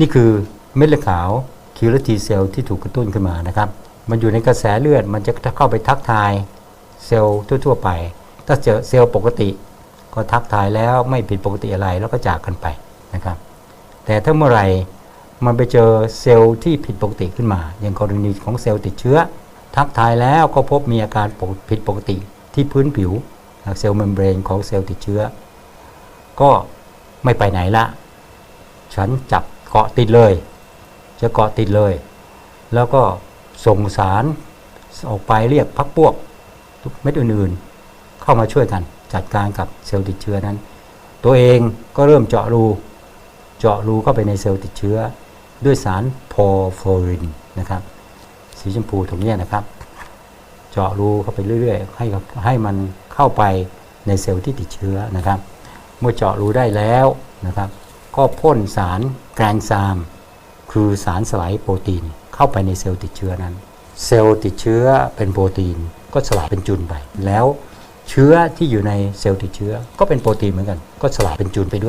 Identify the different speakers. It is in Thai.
Speaker 1: นี่คือเม็ดเลือดขาวคิวเลทีเซลล์ที่ถูกกระตุ้นขึ้นมานะครับ มันอยู่ในกระแสเลือดมันจะเข้าไปทักทายเซลล์ทั่ว ๆ ไป ถ้าเจอเซลล์ปกติ ก็ทักทายแล้วไม่ผิดปกติอะไรแล้วก็จากกันไปนะครับ แต่ถ้าเมื่อไหร่มันไปเจอเซลล์ที่ผิดปกติขึ้นมา อย่างกรณีของเซลล์ติดเชื้อ ทักทายแล้วก็พบมีอาการผิดปกติที่พื้นผิวเซลล์เมมเบรนของเซลล์ติดเชื้อ ก็ไม่ไปไหนละ ฉันจับ เกาะติดเลย จะเกาะติดเลย แล้วก็ส่งสารออกไปเรียกพักพวกทุกเม็ดอื่นๆ เข้ามาช่วยกัน จัดการกับเซลล์ติดเชื้อนั้น ตัวเองก็เริ่มเจาะรู เจาะรูเข้าไปในเซลล์ติดเชื้อ ด้วยสารพอฟอรินนะครับสีชมพูตรงนี้นะครับ เจาะรูเข้าไปเรื่อยๆ ให้ให้มันเข้าไปในเซลล์ที่ติดเชื้อนะครับ เมื่อเจาะรูได้แล้วนะครับ ก็พ่นสารแกรนซาม คือสารสลายโปรตีนเข้าไปในเซลล์ติดเชื้อนั้น เซลล์ติดเชื้อเป็นโปรตีนก็สลายเป็นจุลไปแล้วเชื้อที่อยู่ในเซลล์ติดเชื้อก็เป็นโปรตีนเหมือนกัน ก็สลายเป็นจุลไปด้วย